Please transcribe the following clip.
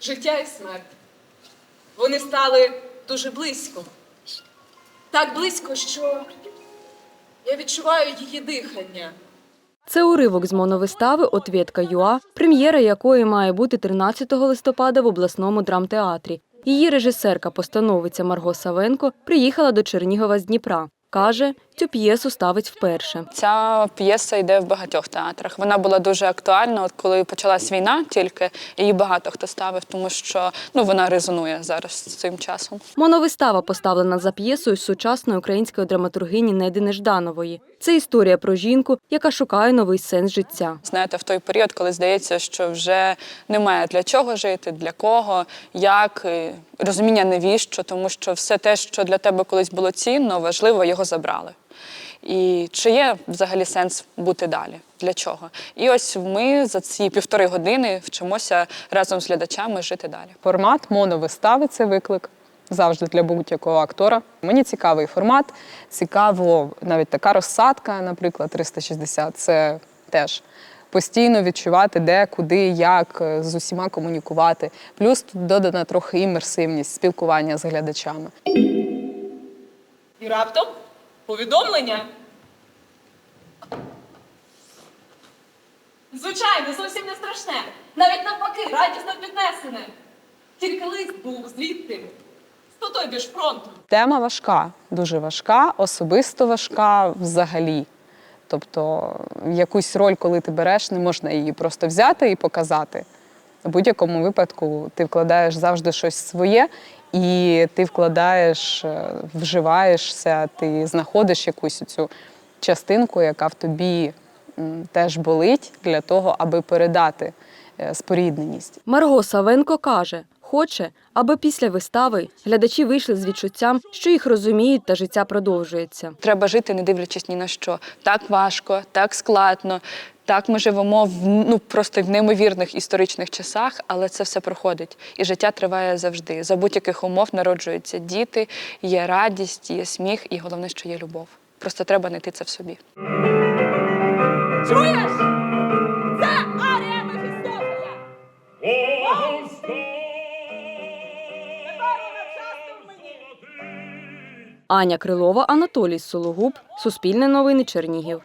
життя і смерть. Вони стали дуже близько. Так близько, що я відчуваю її дихання. Це уривок з моновистави «Отвєтка ЮА», прем'єра якої має бути 13 листопада в обласному драмтеатрі. Її режисерка-постановиця Марго Савенко приїхала до Чернігова з Дніпра. Каже, цю п'єсу ставить вперше. Ця п'єса йде в багатьох театрах. Вона була дуже актуальна. От коли почалась війна, тільки її багато хто ставив, тому що ну вона резонує зараз з цим часом. Моновистава поставлена за п'єсою сучасної української драматургині Неди Нежданової. Це історія про жінку, яка шукає новий сенс життя. Знаєте, в той період, коли здається, що вже немає для чого жити, для кого, як розуміння навіщо, тому що все те, що для тебе колись було цінно, важливо, його забрали. І чи є взагалі сенс бути далі? Для чого? І ось ми за ці півтори години вчимося разом з глядачами жити далі. Формат моновистави це виклик завжди для будь-якого актора. Мені цікавий формат, цікаво навіть така розсадка, наприклад, 360, це теж. Постійно відчувати, де, куди, як е, з усіма комунікувати. Плюс тут додана трохи імерсивність спілкування з глядачами. І раптом повідомлення. Звичайно, зовсім не страшне. Навіть навпаки, радісно піднесене. Тільки лист був звідти, з той біж фронту. Тема важка, дуже важка, особисто важка взагалі. Тобто якусь роль, коли ти береш, не можна її просто взяти і показати. В будь-якому випадку ти вкладаєш завжди щось своє, і ти вкладаєш, е, вживаєшся, ти знаходиш якусь цю частинку, яка в тобі теж болить для того, аби передати е, спорідненість. Марго Савенко каже, хоче, аби після вистави глядачі вийшли з відчуттям, що їх розуміють та життя продовжується. Треба жити, не дивлячись ні на що. Так важко, так складно. Так, ми живемо в ну просто в неймовірних історичних часах, але це все проходить. І життя триває завжди. За будь-яких умов народжуються діти, є радість, є сміх, і головне, що є любов. Просто треба знайти це в собі. Чуєш? Це арія Мефістофеля! Аня Крилова, Анатолій Сологуб, Суспільне новини Чернігів.